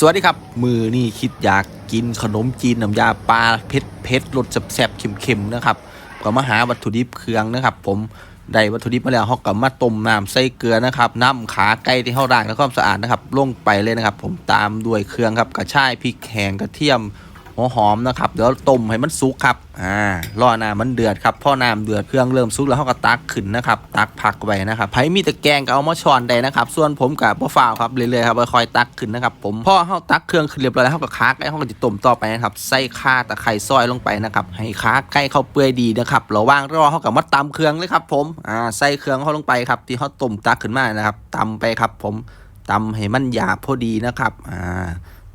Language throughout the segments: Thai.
สวัสดีครับ มือนี่คิดอยากกินขนมจีนน้ำยาปลาเผ็ดเผ็ดรสแซ่บๆเค็มๆนะครับก็มาหาวัตถุดิบเครื่องนะครับผมได้วัตถุดิบมาแล้วเขากับมาต้มน้ำใส่เกลือนะครับน้ำขาไก่ที่เขาด่างแล้วามสะอาดนะครับลงไปเลยนะครับ ผมตามด้วยเครื่องครับกระชายพริกแห้งกระเทียม หัวหอมนะครับเดี๋ยวต้มให้มันสุกครับอ่ารอน้ำมันเดือดครับพอน้ำเดือดเครื่องเริ่มสุกแล้วเขาก็ตักขึ้นนะครับตักผักไว้นะครับไผมีตะแกงก็เอามาช้อนได้นะครับ ส่วนผมกับพ่อฝ่าวครับเรื่อยๆครับค่อยๆตักขึ้นนะครับผมพอเขาตักเครื่องขึ้นเรียบร้อยแล้วเขาก็ค้าไก่เขาก็จะต้มต่อไปนะครับใส่ข่าตะไคร้ซอยลงไปนะครับให้ค้าไก่เขาเปื่อยดีนะครับระว่างรอเขากับมาตำเครื่องเลยครับผมอ่าใส่เครื่องเขาลงไปครับที่เขาต้มตักขึ้นมานะครับตำไปครับผมตำให้มันหยาบพอดีนะครับอ่า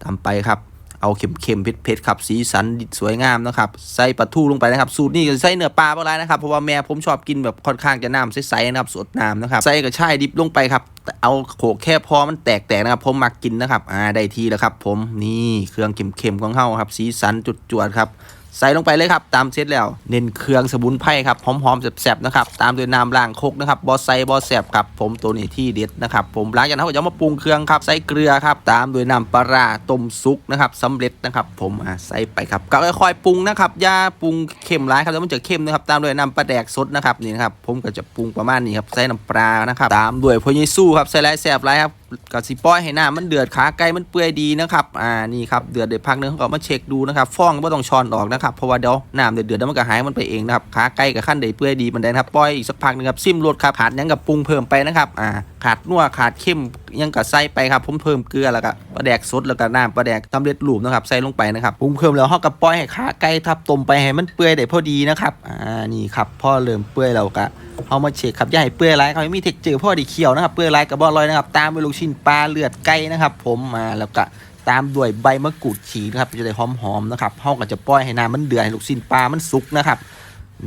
ตำไปครับ เอาเค็มๆเผ็ดๆครับสีสันสวยงามนะครับใส่ปลาทูลงไปนะครับสูตรนี้ก็ใส่เนื้อปลาปลานะครับเพราะว่าแม่ผมชอบกินแบบค่อนข้างจะน้ำใสๆนะครับสดน้ำนะครับใส่กระชายดิบลงไปครับเอาโขกแค่พอมันแตกๆนะครับผมมักกินนะครับอ่าได้ทีแล้วครับ ผมนี่เครื่องเค็มๆของเฮาครับ สีสันจุดจวดครับ ใส่ลงไปเลยครับ ตามเซตแล้ว เน้นเครื่องสมุนไพรครับหอมๆแซ่บๆนะครับ ตามด้วยน้ำล้างคกนะครับบอสไซบอสแซ่บครับผมตัวนี้ที่เด็ดนะครับ ผมหลังจากนั้นก็จะมาปรุงเครื่องครับใส่เกลือครับ ตามด้วยน้ำปลาร้าต้มซุกนะครับสำเร็จนะครับ ผมอ่าใส่ไปครับก็ค่อยๆปรุงนะครับอย่าปรุงเค็มร้ายครับแล้วมันจะเค็มนะครับ ตามด้วยน้ำปลาแดกสดนะครับนี่นะครับผมก็จะปรุงประมาณนี้ครับใส่น้ำปลานะครับตามด้วยพอเยซูครับใส่ไรแซ่บไรครับก็สิป้อยให้น้ำมันเดือดขาไก่มันเปื่อยดีนะครับอ่านี่ครับเดือดเดือดพักนึงก็มาเช็คดูนะครับฟองไม่ต้องช้อนออกนะครับเพราะว่าเดี๋ยวน้ำเดือดเดือดแล้วมันก็หายมันไปเองนะครับขาไก่กับขั้นเดือดเปื่อยดีมันได้นะครับป้อยอีกสักพักนึงครับซิมรสครับขาดยังกับปรุงเพิ่มไปนะครับอ่าขาดนัวขาดเข้มยังกับใส่ไปครับผมเพิ่มเกลือแล้วก็ปลาแดกสดแล้วก็น้ำปลาแดกตำเร็จรูปนะครับใส่ลงไปนะครับปรุงเพิ่มแล้วเขาก็ป้อยให้ขาไก่ทับต้มไปให้มันเปื่อยได้พอดีนะครับอ่านี่ครับพ่อเริ่มเปื่อยแล้วก็เอามาเช็คครับอย่าให้เปื่อยไรเขาไม่มีเทคเจอร์พ่อดีเขียวนะครับเปื่อยไรกับบอลลอยนะครับตามด้วยลูกชิ้นปลาเลือดไก่นะครับผมมาแล้วก็ ตามด้วยใบมะกรูดฉีกนะครับจะได้หอมๆนะครับเขาก็จะปล่อยให้น้ำมันเดือดให้ลูกชิ้นปลามันสุกนะครับ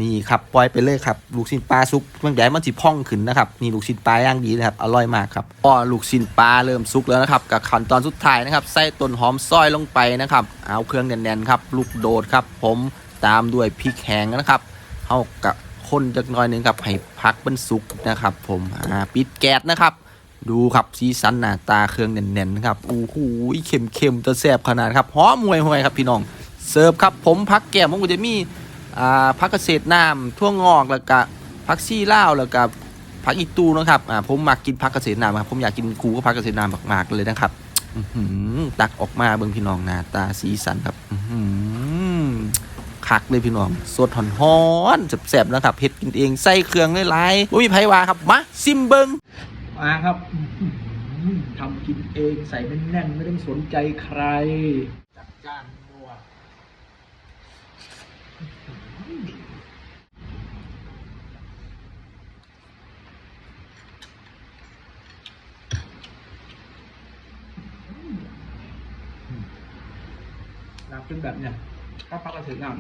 นี่ครับปล่อยไปเลยครับลูกชิ้นปลาสุกมันใหญ่มันสิพองขึ้นนะครับนี่ลูกชิ้นปลาย่างดีนะครับอร่อยมากครับพอลูกชิ้นปลาเริ่มสุกแล้วนะครับกับขั้นตอนสุดท้ายนะครับใส่ต้นหอมซอยลงไปนะครับเอาเครื่องแน่นๆครับลูกโดดครับ ผมตามด้วยพริกแห้งนะครับเอากับคนจักหน่อยหนึงครับให้พักมันสุกนะครับ ผมปิดแก๊สนะครับ ดูครับสีสันหน้าตาเครื่องแน่นๆนะครับอู้หูเค็มๆจะแซบขนาดครับหอมห่วยๆครับพี่น้องเสิร์ฟครับผมพักแก้มผมก็จะมีอ่าพักเกษตรน้ำทั่วงอกแล้วก็พักซี่เล่าแล้วก็พักอีตูนะครับอ่าผมมักกินพักเกษตรน้ำครับผมอยากกินกูก็พักเกษตรน้ำมากๆเลยนะครับอื้อหือตักออกมาเบิ่งพี่น้องหน้าตาสีสันครับอื้อหือคักเลยพี่น้องสดหอนฮ้อนๆแซบๆนะครับเฮ็ดกินเองใส่เครื่องหลายๆบ่มีไผวาครับมาซิมเบิง มาครับทำกินเองใส่แน่นๆไม่ต้องสนใจใคร จัดจ้านนัวน้ำเป็นแบบเนี้ยถ้าพักกระเสียน้